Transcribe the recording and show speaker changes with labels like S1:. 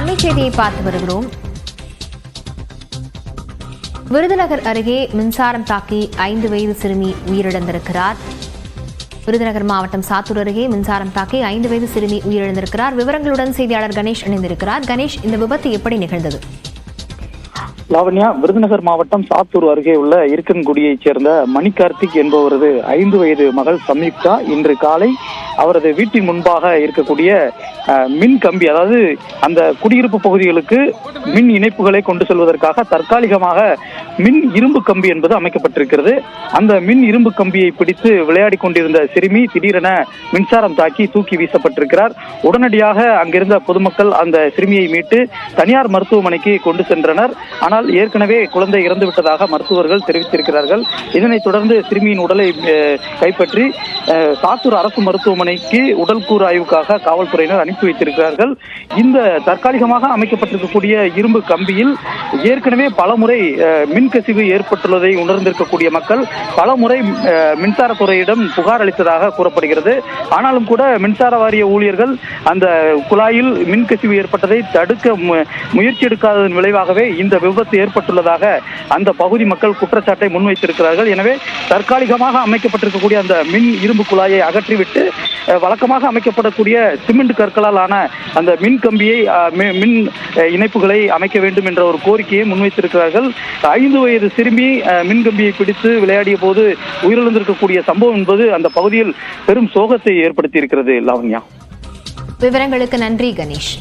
S1: அண்மை செய்தியை பார்த்து வருகிறோம். விருதுநகர் அருகே மின்சாரம் தாக்கி ஐந்து வயது சிறுமி உயிரிழந்திருக்கிறார். விருதுநகர் மாவட்டம் சாத்தூர் அருகே மின்சாரம் தாக்கி ஐந்து வயது சிறுமி உயிரிழந்திருக்கிறார். விவரங்களுடன் செய்தியாளர் கணேஷ் இணைந்திருக்கிறார். கணேஷ் இந்த விபத்து எப்படி நிகழ்ந்தது?
S2: லாவண்யா விருதுநகர் மாவட்டம் சாத்தூர் அருகே உள்ள இருக்கன்குடியைச் சேர்ந்த மணிகார்த்திக் என்பவரது ஐந்து வயது மகள் சம்யுக்தா இன்று காலை அவரது வீட்டின் முன்பாக இருக்கக்கூடிய மின் கம்பி அதாவது அந்த குடியிருப்பு பகுதிகளுக்கு மின் இணைப்புகளை கொண்டு செல்வதற்காக தற்காலிகமாக மின் இரும்பு கம்பி என்பது அமைக்கப்பட்டிருக்கிறது. அந்த மின் இரும்பு கம்பியை பிடித்து விளையாடி கொண்டிருந்த சிறுமி திடீரென மின்சாரம் தாக்கி தூக்கி வீசப்பட்டிருக்கிறார். உடனடியாக அங்கிருந்த பொதுமக்கள் அந்த சிறுமியை மீட்டு தனியார் மருத்துவமனைக்கு கொண்டு சென்றனர். ஆனால் ஏற்கனவே குழந்தை இறந்து விட்டதாக மருத்துவர்கள் தெரிவித்திருக்கிறார்கள். இதனைத் தொடர்ந்து சிறுமியின் உடலை கைப்பற்றி சாத்தூர் அரசு மருத்துவமனை மருத்துவமனைக்கு உடல் கூறு ஆய்வுக்காக காவல்துறையினர் அனுப்பி வைத்திருக்கிறார்கள். இந்த தற்காலிகமாக அமைக்கப்பட்டிருக்கக்கூடிய இரும்பு கம்பியில் ஏற்கனவே பலமுறை மின்கசிவு ஏற்பட்டுள்ளதை உணர்ந்திருக்கக்கூடிய மக்கள் பலமுறை மின்சாரத்துறையிடம் புகார் அளித்ததாக கூறப்படுகிறது. ஆனாலும் கூட மின்சார வாரிய ஊழியர்கள் அந்த குழாயில் மின்கசிவு ஏற்பட்டதை தடுக்க முயற்சி எடுக்காததன் விளைவாகவே இந்த விபத்து ஏற்பட்டுள்ளதாக அந்த பகுதி மக்கள் குற்றச்சாட்டை முன்வைத்திருக்கிறார்கள். எனவே தற்காலிகமாக அமைக்கப்பட்டிருக்கக்கூடிய அந்த மின் இரும்பு குழாயை அகற்றிவிட்டு வழக்கமாக அமைக்கப்படக்கூடிய சிமெண்ட் கற்களால் ஆன அந்த மின் கம்பியை மின் இணைப்புகளை அமைக்க வேண்டும் என்ற ஒரு கோரிக்கையை முன்வைத்திருக்கிறார்கள். ஐந்து வயது சிறுமி மின் கம்பியை பிடித்து விளையாடிய போது உயிரிழந்திருக்கக்கூடிய சம்பவம் என்பது அந்த பகுதியில் பெரும் சோகத்தை ஏற்படுத்தி இருக்கிறது லாவண்யா.
S1: விவரங்களுக்கு நன்றி கணேஷ்.